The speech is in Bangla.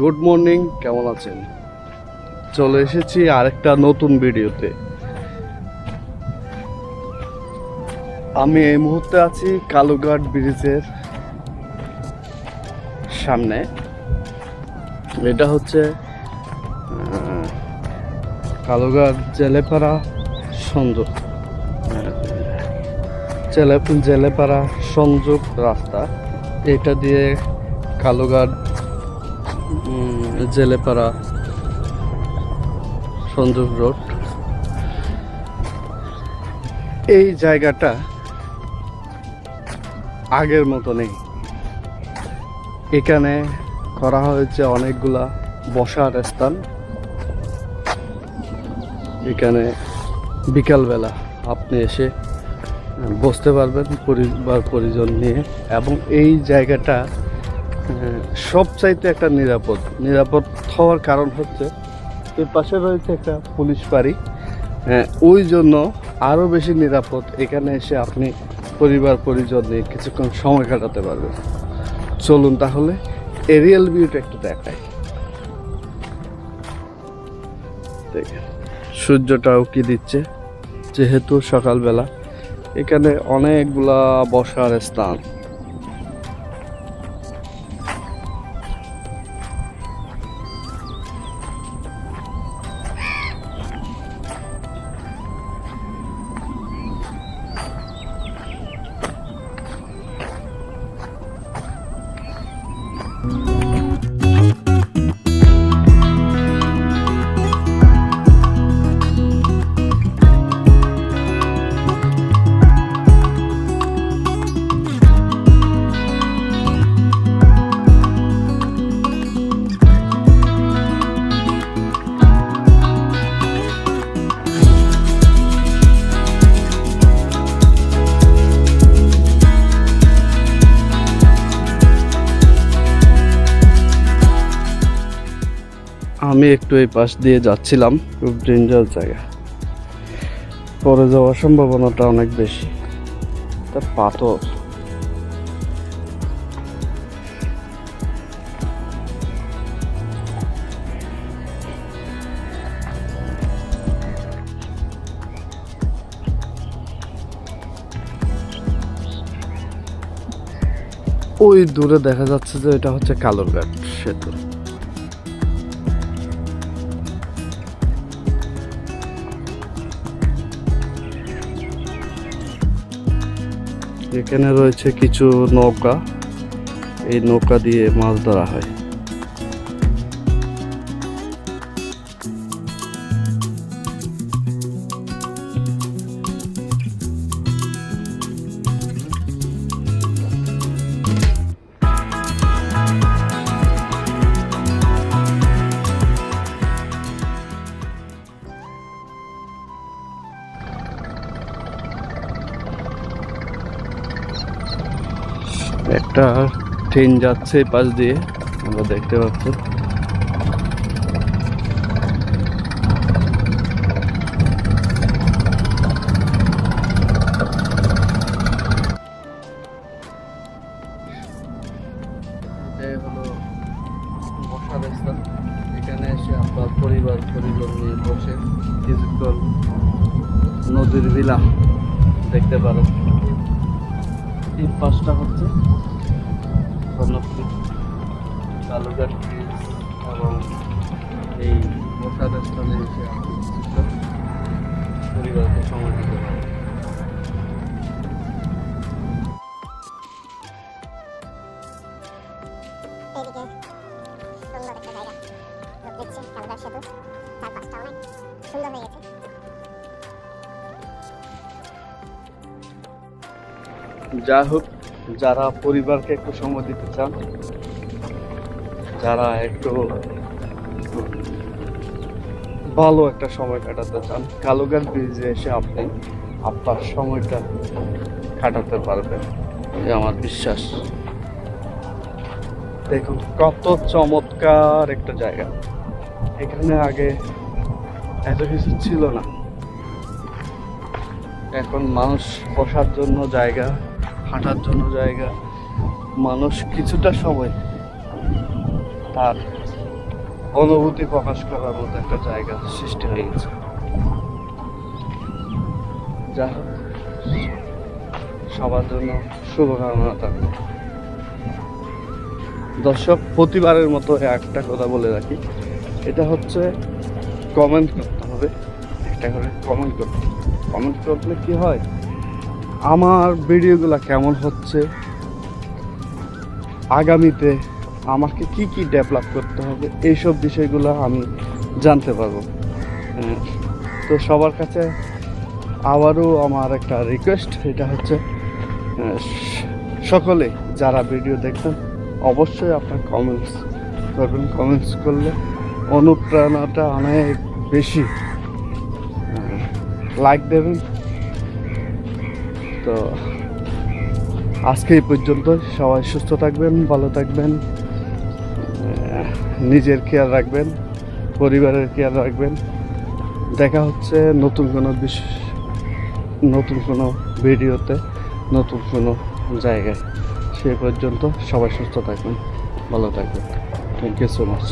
গুড মর্নিং কেমন আছেন? চলে এসেছি আরেকটা নতুন ভিডিওতে। আমি এই মুহূর্তে আছি কালুঘাট ব্রিজের সামনে। এটা হচ্ছে কালুঘাট জেলেপাড়া সংযোগ জেলে, জেলেপাড়া সংযোগ রাস্তা। এটা দিয়ে কালুঘাট জেলেপাড়া সংযোগ রোড। এই জায়গাটা আগের মতো নেই এখানে করা হয়েছে অনেকগুলা বসার স্থান। এখানে বিকালবেলা আপনি এসে বসতে পারবেন পরিবার পরিজন নিয়ে। এবং এই জায়গাটা সবচাইতে একটা নিরাপদ নিরাপদ হওয়ার কারণ হচ্ছে এর পাশে রয়েছে একটা পুলিশ বাড়ি। হ্যাঁ, ওই জন্য আরও বেশি নিরাপদ এখানে এসে আপনি পরিবার পরিজন নিয়ে কিছুক্ষণ সময় কাটাতে পারবেন। চলুন তাহলে এরিয়াল ভিউটা একটু দেখাই। সূর্যটাও কি দিচ্ছে? যেহেতু সকালবেলা এখানে অনেকগুলা বসার স্থান। আমি একটু এই পাশ দিয়ে যাচ্ছিলাম, খুব ডেঞ্জার জায়গা। পরে যাওয়ার সম্ভাবনাটা অনেক বেশি। তা পাথর। ওই দূরে দেখা যাচ্ছে যে এটা হচ্ছে কালোর কালোরঘাট সেতু। এখানে রয়েছে কিছু নৌকা। এই নৌকা দিয়ে মাছ ধরা হয়। একটা ট্রেন যাচ্ছে পাশ দিয়ে, আমরা দেখতে পাচ্ছি। এখানে এসে আপনার পরিবার, পরিজন নিয়ে বসে কিছুক্ষণ নদীর বিলা দেখতে পারেন। এই পাশটা হচ্ছে। কালুঘাট ব্রিজ এবং এই বসার স্থানে এসে পরিবারকে সময় দিতে এদিকে সুন্দর একটা সুন্দর হয়ে গেছে। যা হোক, যারা পরিবারকে একটু সময় দিতে চান, যারা একটু ভালো একটা সময় কাটাতে চান, কালুঘাট ব্রিজে এসে আপনি আপনার সময়টা কাটাতে পারবেন। এ আমার বিশ্বাস। দেখুন, কত চমৎকার একটা জায়গা। এখানে আগে এত কিছু ছিল না। এখন মানুষ বসার জন্য জায়গা হাঁটার জন্য জায়গা, মানুষ কিছুটা সময় তার অনুভূতি প্রকাশ করার মতো একটা জায়গা সৃষ্টি হয়ে গেছে। যা সবার জন্য শুভকামনা থাকবে দর্শক, প্রতিবারের মতো একটা কথা বলে রাখি, এটা হচ্ছে কমেন্ট করতে হবে, একটা করে কমেন্ট করতে কমেন্ট করলে কি হয়? আমার ভিডিওগুলো কেমন হচ্ছে? আগামীতে আমাকে কি কি ডেভেলপ করতে হবে? এইসব বিষয়গুলো আমি জানতে পারব। হ্যাঁ, তো সবার কাছে আবারও আমার একটা রিকোয়েস্ট এটা হচ্ছে সকলে যারা ভিডিও দেখবেন অবশ্যই আপনার কমেন্টস করবেন। কমেন্টস করলে অনুপ্রেরণাটা অনেক বেশি লাইক দেবেন। তো আজকে এই পর্যন্ত সবাই সুস্থ থাকবেন, ভালো থাকবেন নিজের খেয়াল রাখবেন, পরিবারের খেয়াল রাখবেন। দেখা হচ্ছে নতুন কোনো নতুন কোনো ভিডিওতে, নতুন কোনো জায়গায়। সে পর্যন্ত সবাই সুস্থ থাকবেন, ভালো থাকবেন। Thank you so much